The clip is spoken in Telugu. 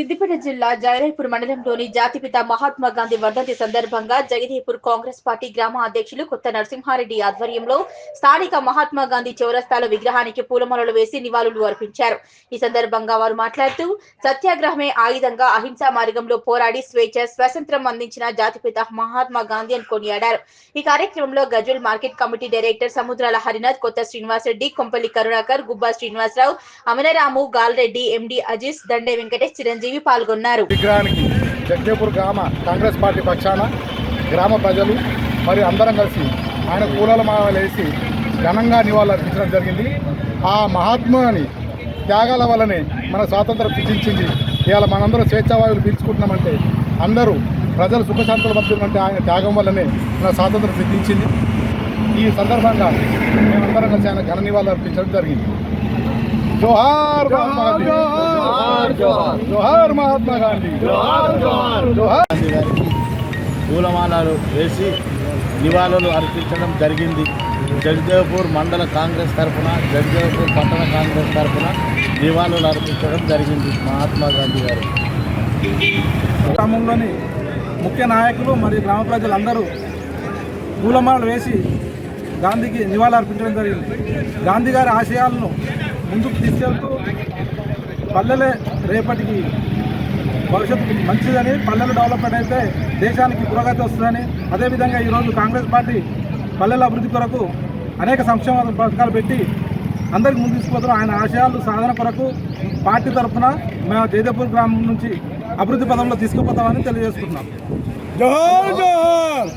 సిద్దిపేట జిల్లా జగదేపూర్ మండలంలోని జాతిపిత మహాత్మా గాంధీ వర్ధంతి సందర్భంగా జగదీపూర్ కాంగ్రెస్ పార్టీ గ్రామ అధ్యక్షులు కొత్త నరసింహారెడ్డి ఆధ్వర్యంలో స్థానిక మహాత్మా గాంధీ చౌరస్తాల విగ్రహానికి పూలమాలలు వేసి నివాళులు అర్పించారు. ఈ సందర్భంగా వారు మాట్లాడుతూ సత్యాగ్రహమే ఆయుధంగా అహింసా మార్గంలో పోరాడి స్వేచ్ఛ స్వాతంత్రం అందించిన జాతిపిత మహాత్మా గాంధీ అని కొనియాడారు. ఈ కార్యక్రమంలో Gajwel market committee director Samudrala Harinath Kotha Srinivasa Reddy Kompalli Karunakar గుబ్బా Srinivasarao అమనరాము Galreddy ఎండి అజీస్ దండే వెంకటేష్ చిరంజీవి పాల్గొన్నారు. విగ్రహానికి జగదేపూర్ గ్రామ కాంగ్రెస్ పార్టీ పక్షాన గ్రామ ప్రజలు మరియు అందరం కలిసి ఆయన కూలల మాలలు వేసి ఘనంగా నివాళులర్పించడం జరిగింది. ఆ మహాత్ముని త్యాగాల వల్లనే మన స్వాతంత్రం సిద్ధించింది ఇవాళ మనందరం స్వేచ్ఛావాయువులు పీల్చుకుంటున్నామంటే అందరూ ప్రజలు సుఖశాంతుల మధ్య ఆయన త్యాగం వల్లనే మన స్వాతంత్రం సిద్ధించింది ఈ సందర్భంగా మేమందరం కలిసి ఆయన ఘన నివాళులు అర్పించడం జరిగింది. జోహార్ మహాత్మా జోహార్. మహాత్మా గాంధీ. జోహార్. పూలమాలలు వేసి నివాళులు అర్పించడం జరిగింది. జగదేవ్పూర్ మండల కాంగ్రెస్ తరఫున జగదేవ్పూర్ పట్టణ కాంగ్రెస్ తరఫున నివాళులు అర్పించడం జరిగింది మహాత్మా గాంధీ గారు. గ్రామంలోని ముఖ్య నాయకులు మరియు గ్రామ ప్రజలందరూ పూలమాలలు వేసి గాంధీకి నివాళులు అర్పించడం జరిగింది. గాంధీ గారి ఆశయాలను ముందుకు తీసుకెళ్తూ పల్లెలే రేపటికి భవిష్యత్తు మంచిదని పల్లెలు డెవలప్మెంట్ అయితే దేశానికి పురోగతి వస్తుందని అదేవిధంగా ఈరోజు కాంగ్రెస్ పార్టీ పల్లెల అభివృద్ధి కొరకు అనేక సంక్షేమ పథకాలు పెట్టి అందరికి ముందు తీసుకుపోతారు ఆయన ఆశయాలు సాధన కొరకు పార్టీ తరఫున మేము జయదేపూర్ గ్రామం నుంచి అభివృద్ధి పదంలో తీసుకుపోతామని తెలియజేసుకుంటున్నాం. జోహార్ జోహార్!